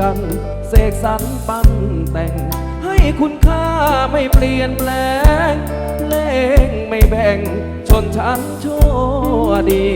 กัน เสกสรรปั้นแต่ง ให้คุณค่าไม่เปลี่ยนแปลง เลงไม่แบ่งชนชั้นชั่วดี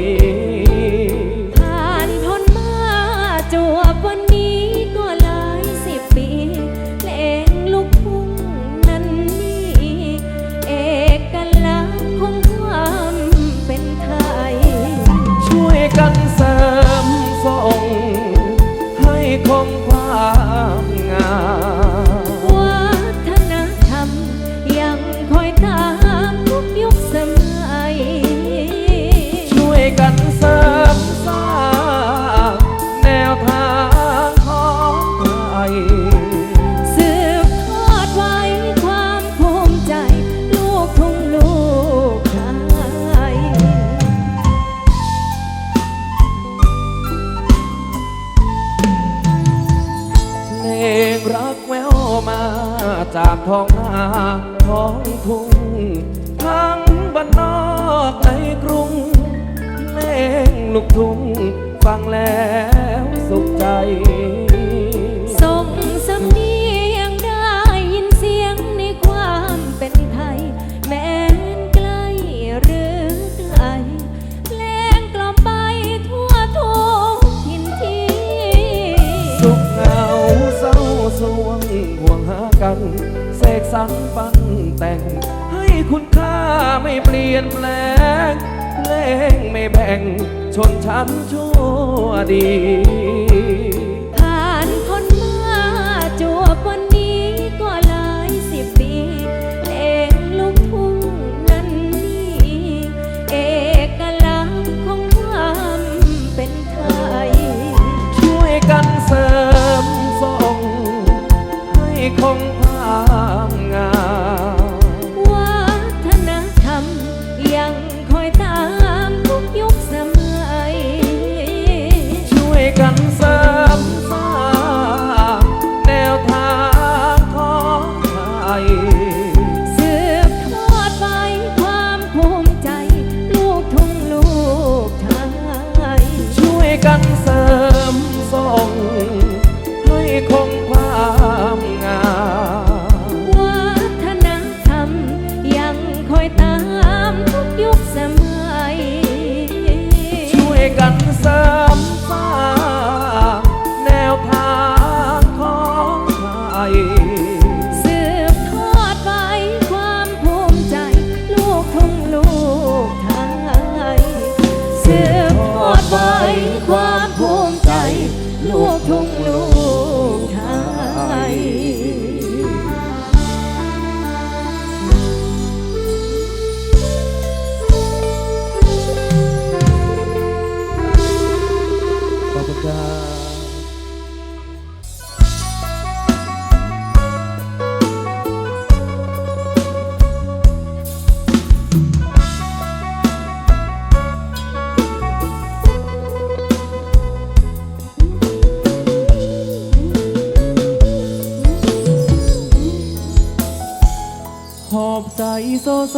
โซโซ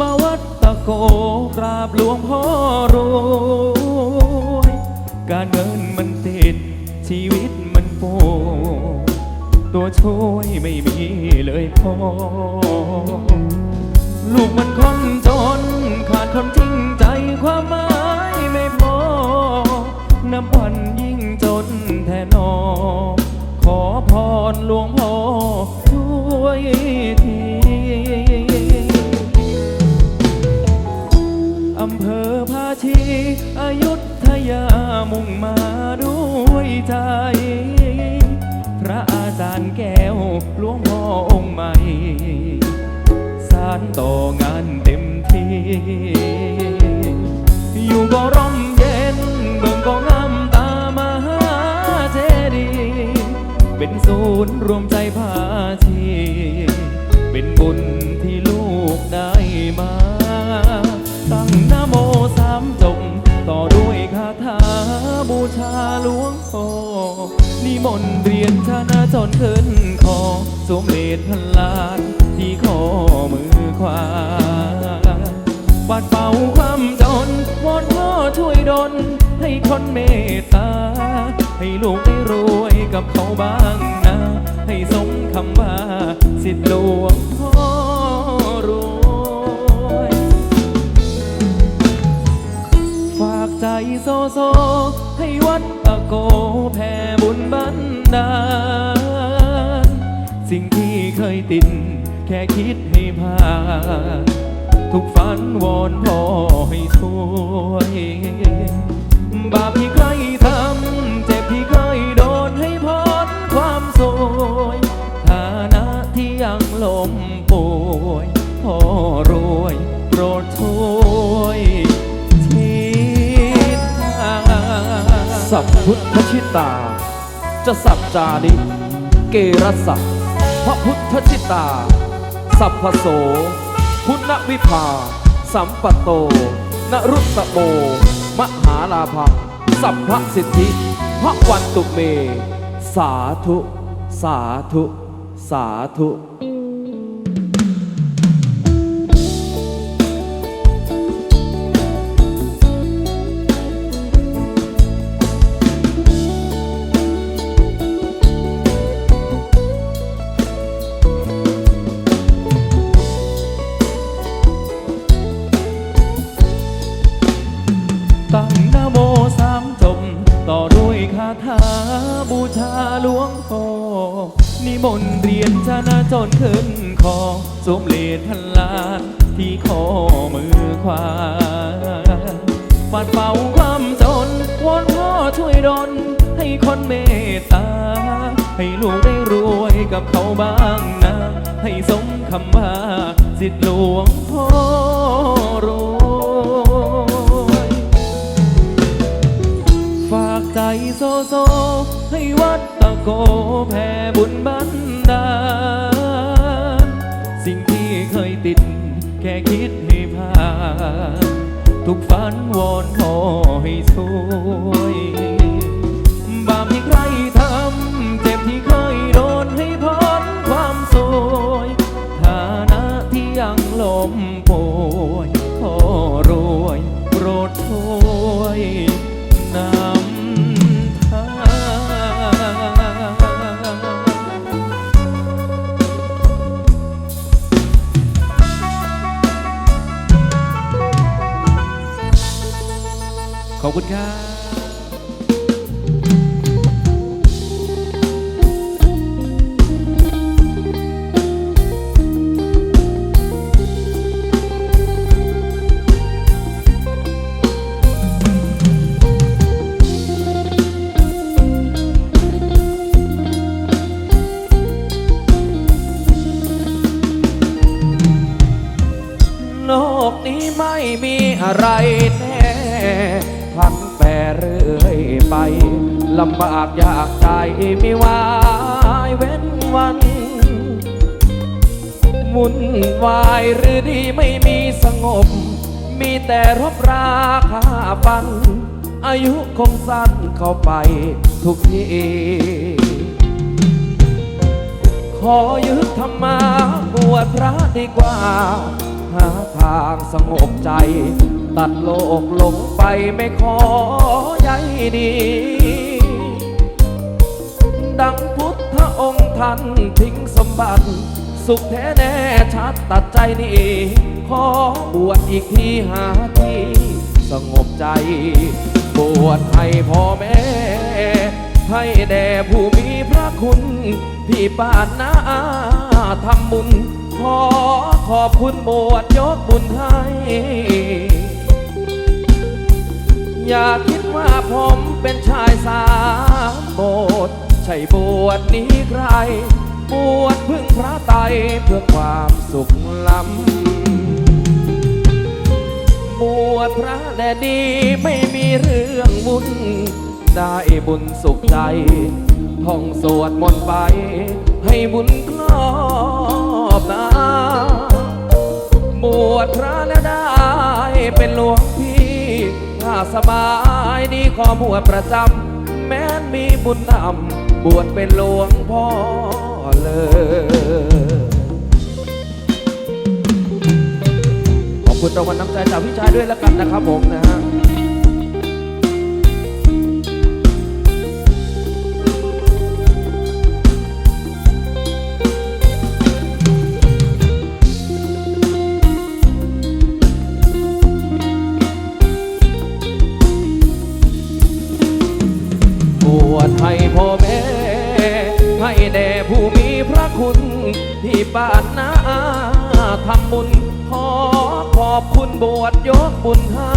มาวัดตะโกกราบหลวงพ่อรวยการเงินมันติด ชีวิตมันโปตัวช่วยไม่มีเลยพ่อลูกมันคนจน ขาดความจริงใจความหมายไม่พอ น้ำวันยิ่งจนแทนอ ขอพรหลวงพ่อช่วยที อำเภอภาชีอายุทยามุ่งมาด้วยใจ พระอาจารย์แก้วหลวงพ่อองค์ใหม่ สารต่องานเต็มที่ อยู่ก็ร่มเย็นเมืองก็งามตามหาเจดี เป็นศูนย์รวมใจภาช ยนชนะจนขึ้นคอสวมเลดพันล้านที่ข้อมือขวาปัดเป่าความจนวอนพ่อช่วยดลให้คนเมตตา ให้ลูกได้รวยกับเขาบ้างนะ ให้สมคำว่าสิทธิหลวงพ่อรวยฝากใจโซโซให้วัดตะโก สิ่งที่เคยติด แค่คิดให้ผ่านทุกฝันวอนพ่อให้ช่วย บาปที่ใครทำ เจ็บที่เคยโดนให้พ้นความสวยฐานะที่ยังล้มป่วยพ่อรวยโปรดช่วยทิศทางสัพพุทธชิตา จะสัพจานิเกรสะ พระพุทธชิตา สัพพโส พุทธวิภา สัมปโต นรุตโม มหาลาภสัพพสิทธิ พระวันตุเม สาธุ สาธุ สาธุ นะจนขึ้นคอสวมเลดพันล้านที่ข้อมือขวาปัดเป่าความจนวอนพ่อช่วยดลให้คนเมตตา ให้ลูกได้รวยกับเขาบ้างนะ ให้สมคำว่าสิทธิหลวงพ่อรวยฝากใจโซโซ ให้วัดตะโกแผ่บุญบันดา เคยติด แค่คิดให้ผ่านทุกฝันวอนขอให้ช่วย ขอบคุณครับำบากยากใจไม่วายเว้นวันวุ่นวายหรือดีไม่มีสงบ มีแต่รบราคาฟัน อายุคงสั้นเข้าไปทุกทีขอยึดธรรมาบวชพระดีกว่าหาทางสงบใจ ตัดโลกลงไปไม่ขอใยดี ดังพุทธองค์ท่านทิ้งสมบัติ สุขแท้แน่ชัดตัดใจนี่ขอบวชอีกทีหาที่สงบใจ บวชให้พ่อแม่ ให้แด่ผู้มีพระคุณ พี่ปานนาทำบุญ ขอขอบคุณบวชยกบุญให้ อย่าคิดว่าผมเป็นชายสามโบสถ์ ใช่บวชนี้ใคร บวชพึ่งพระไตเพื่อความสุขล้ำบวชพระแดดีไม่มีเรื่องบุญ ได้บุญสุขใจท่องสวดมนต์ไป ให้บุญครอบนาบวชพระแล้วได้เป็นหลวงพี่ ถ้าสบายดีขอบวชประจำแม้นมีบุญนำ บวชเป็นหลวงพ่อเลยขอบคุณรางวัลน้ำใจจากพี่ชายด้วยแล้วกันนะครับผมนะฮะ บ้านนาทำบุญขอขอบคุณบวชยกบุญให้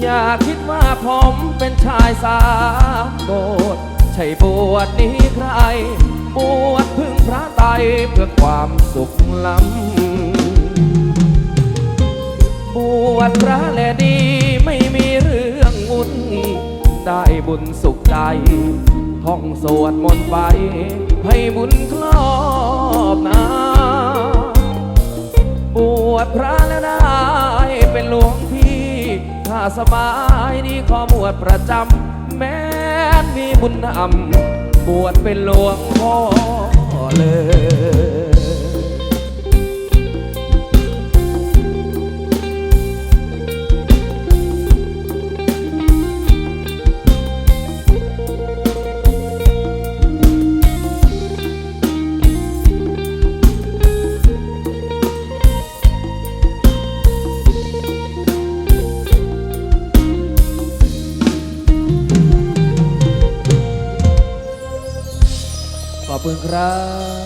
อย่าคิดว่าผมเป็นชายสามโบสถ์ใช่บวชนี้ใคร บวชพึ่งพระไตเพื่อความสุขล้ำบวชพระและดีไม่มีเรื่องอุ่นได้บุญสุขใจ ท่องสวดมนต์ไป ให้บุญครอบนาบวชพระแล้วได้เป็นหลวงพี่ ถ้าสบายนี่ขอบวชประจำแม้มีบุญนำบวชเป็นหลวงพ่อเลย ครับ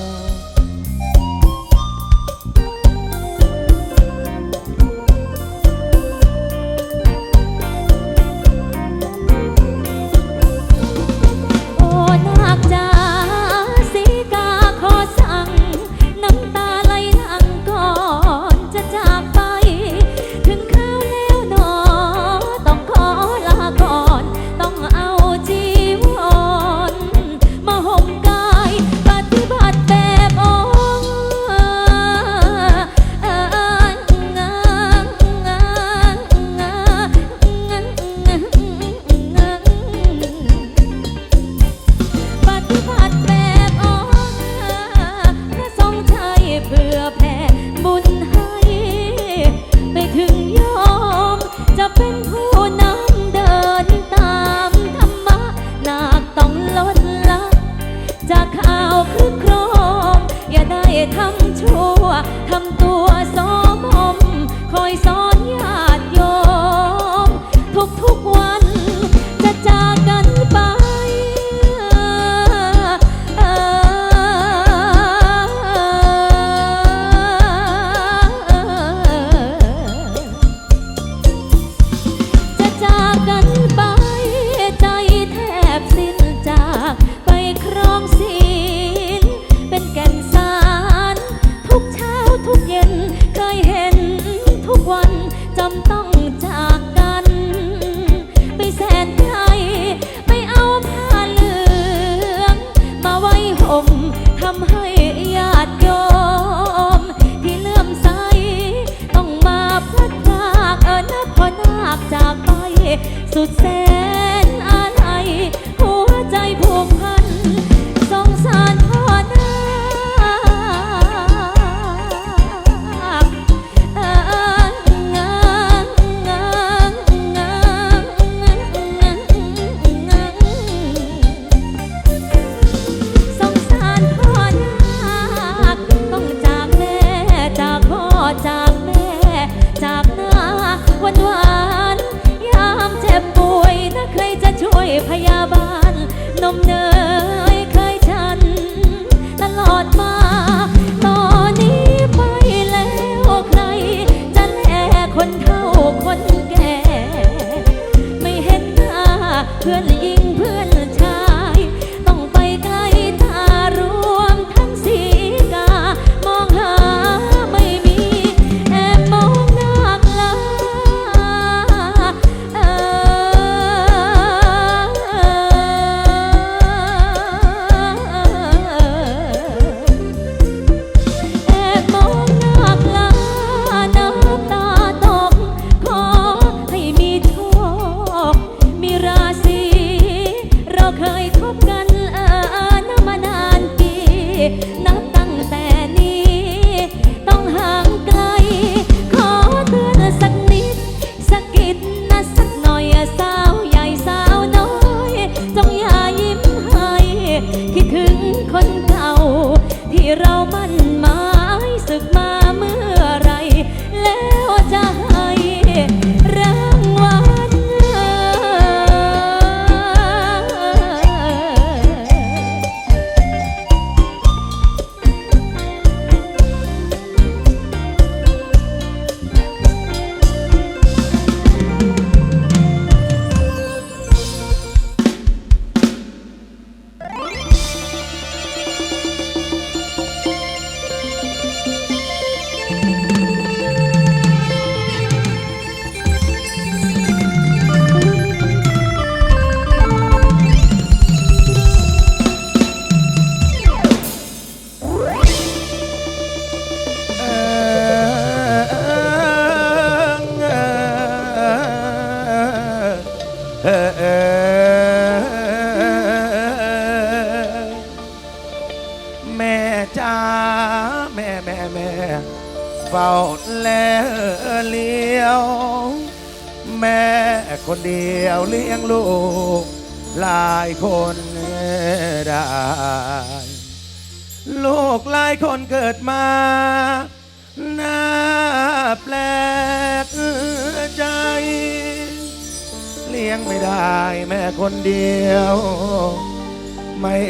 พยาบาลนมเนย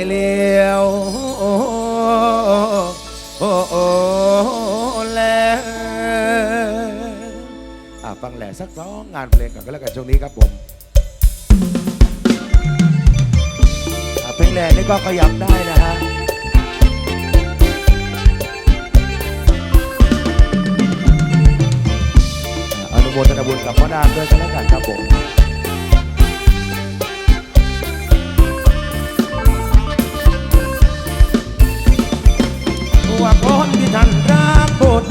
เลี้ยวโอ้โอ้โอ้แลอะฟังแหล่สักสองงานเพลงก่อนก็แล้วกันช่วงนี้ครับผมอะเพลงแหล่นี่ก็ขยับได้นะฮะอะอนุโมทนาบุญกับพ่อดามด้วยกันแล้วกันครับผม ว่าคนที่ท่านรักบุตร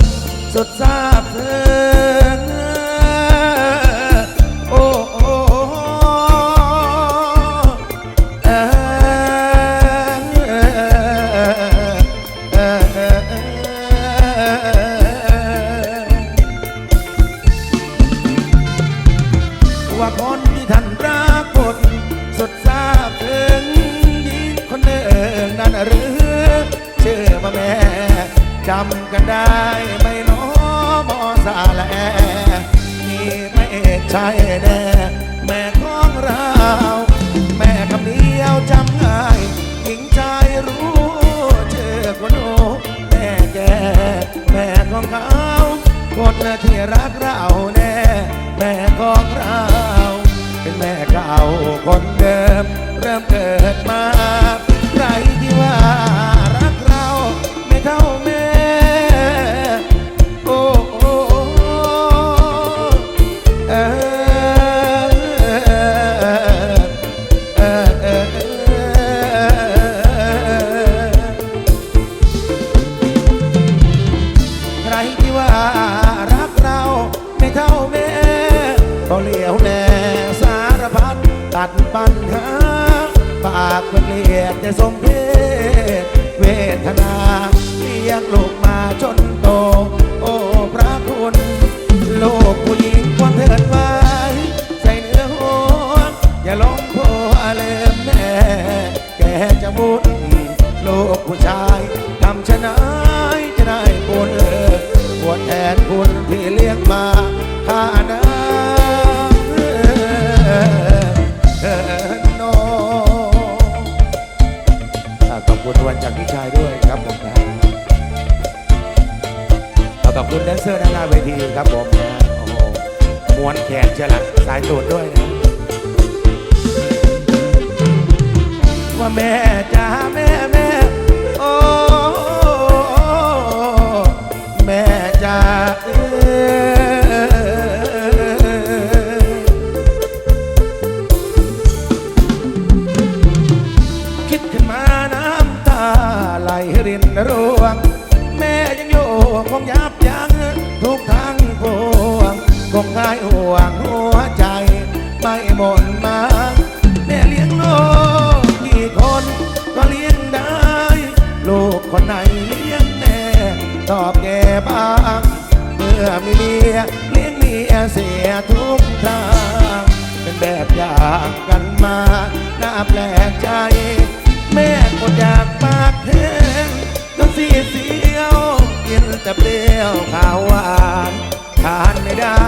สุดทราบซึ้งโอ้โอ้เออเออเออเออว่าคนำกันได้ไหม่น้อมอสาแลนี่ไม่ใช่แน่แม่ของเรา แม่คำเดียวจำง่ายหญิงใจรู้ชื่อคนโอแม่แกแม่ของเขาคนที่รักเราแน่แม่ของเรา เป็นแม่เก่าคนเดิม เริ่มเกิดมา ครับผมนะโอ้โหม้วนแขนเชียละสายตูดด้วยนะว่าแม่จ้าแม่ แม่กดอยากปากแห้งต้องสีเสียวกินแต่เปรี้ยวข้าวหวานทานไม่ได้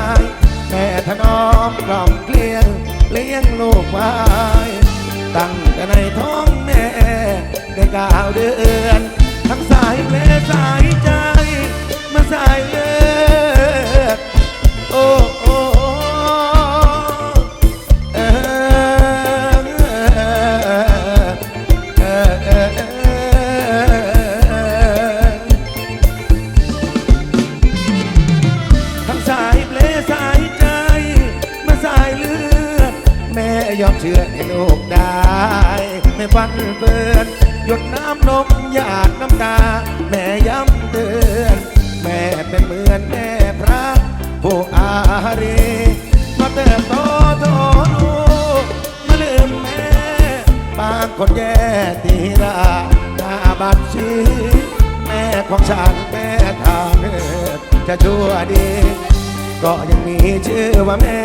แม่ถนอมกล่อมเกลี้ยงเลี้ยงลูกไว้ตั้งแต่ในท้องแม่ได้เก้าเดือน ทั้งสายเพลสายใจ มาสายเลือ เฟือนหยดน้ำนมหยาดน้ำตา แม่ย้ำเตือน แม่เป็นเหมือนแม่พระผู้อารีมาเติบโตโตลูกมาลืมแม่ บางคนแย่ตีราหน้าบัญชีแม่ของฉันแม่ทานเนิดจะชั่วดี ก็ยังมีชื่อว่าแม่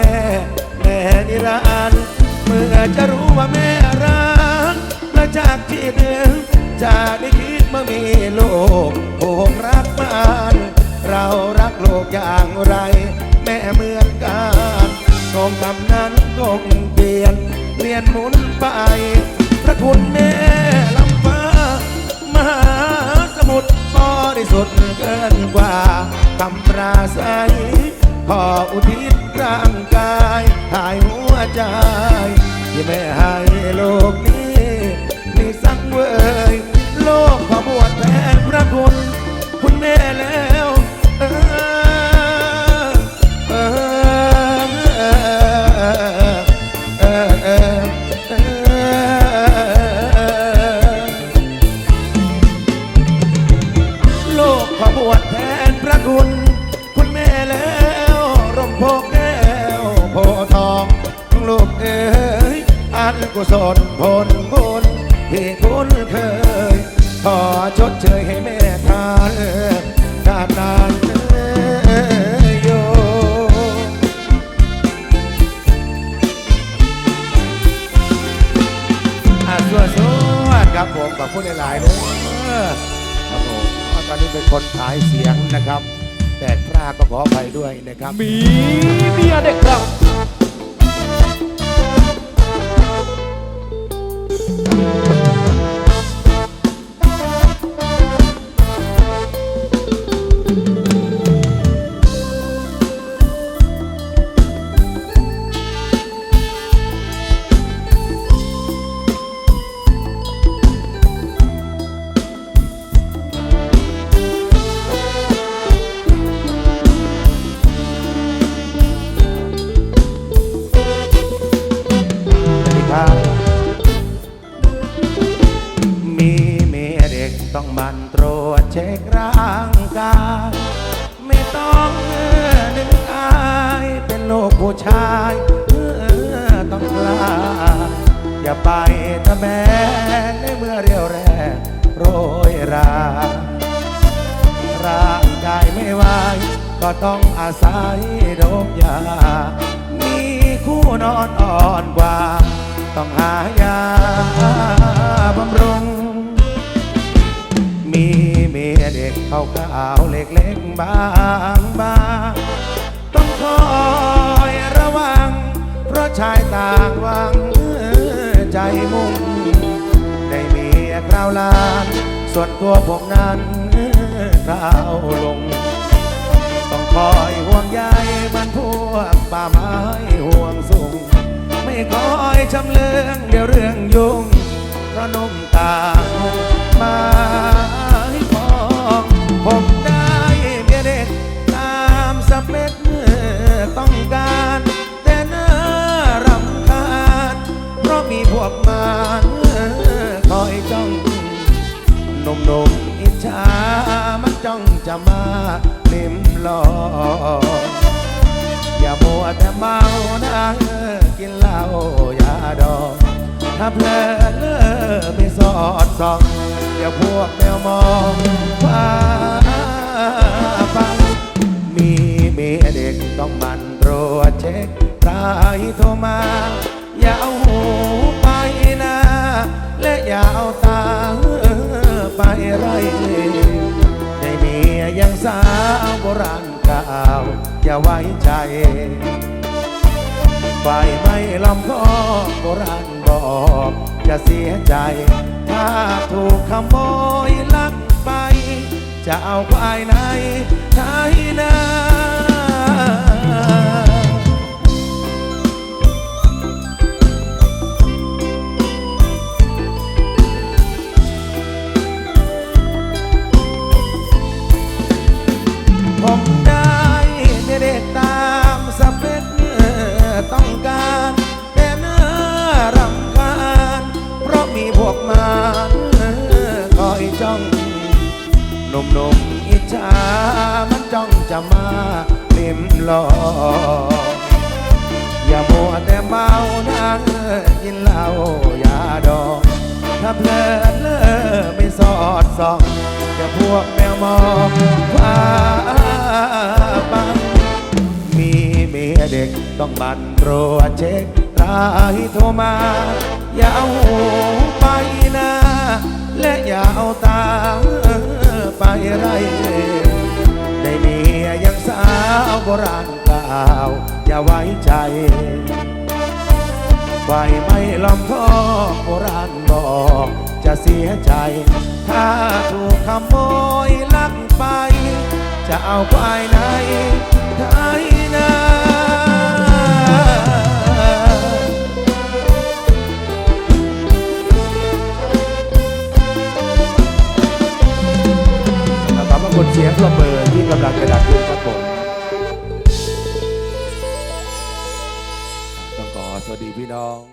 แม่นิรันดร์เมื่อจะรู้ว่าแม่รัก จากที่หนึ่งจะได้คิดเมื่อมีลูกผูกรักมันเรารักโลกอย่างไร แม่เหมือนกันคงคำนั้นคงเปลี่ยนเปลี่ยนหมุนไป พระคุณแม่ลำฟ้ามหาสมุทรบริสุทธิ์เกินกว่าคำปราศัยขออุทิศร่างกายหายหัวใจที่แม่ให้โลก แต่พระก็ขอไปด้วยนะครับ มีเมียเด็กครับ อย่าไปตะแบงในเมื่อเรียวแรงโรยราร่างกายไม่ไหวก็ต้องอาศัยดมยา มีคู่นอนอ่อนกว่า ต้องหายาบำรุง มีเมียเด็กเขาขาวเล็กๆบางบางต้องคอยระวัง เพราะชายต่างวัง ใจมุ่ง ได้มีคราวลานส่วนตัวผมนั้นคราวลง ต้องคอยห่วงใยมันพวกป่าไม้ห่วงสูง ไม่คอยจำเลืองเดี๋ยวเรื่องยุ่งเพราะนุ่มตามา ถ้าเพลินเลอไม่สอดส่อง เดี๋ยวพวกแมวมองฟ้าฟังมีเมียเด็กต้องมันตรวจเช็คใครโทรมา อย่าเอาหูไปนะ และอย่าเอาตาไปไรได้เมียยังสาวโบราณเก่าอย่าไว้ใจ ไฟไม่ลำคอโบราณบอกจะเสียใจ ถ้าถูกขโมยลักไป จะเอาควายไหนไทยนา มาคอยจ้องหนุ่มๆอิจฉามันจ้องจะมาลิมลองอย่ามัวแต่เมานั่งกินเหล้ายาดองถ้าเพลินเลอไม่สอดส่องจะพวกแมวมองฟ้าบังมีเมียเด็กต้องบันโรวจเช็ครายโทรมาอย่าเอา ไปนะและอย่าเอาตาไปไรได้เมียยังสาวโบราณกล่าว อย่าไว้ใจไฟไม่ลอมท่อโบราณบอกจะเสียใจ ถ้าถูกขโมยลักไป จะเอาควายไหนไทยนา นเสียงระเบิดที่กำลังจะดังขึ้นครับผมต้องขอสวัสดีพี่น้อง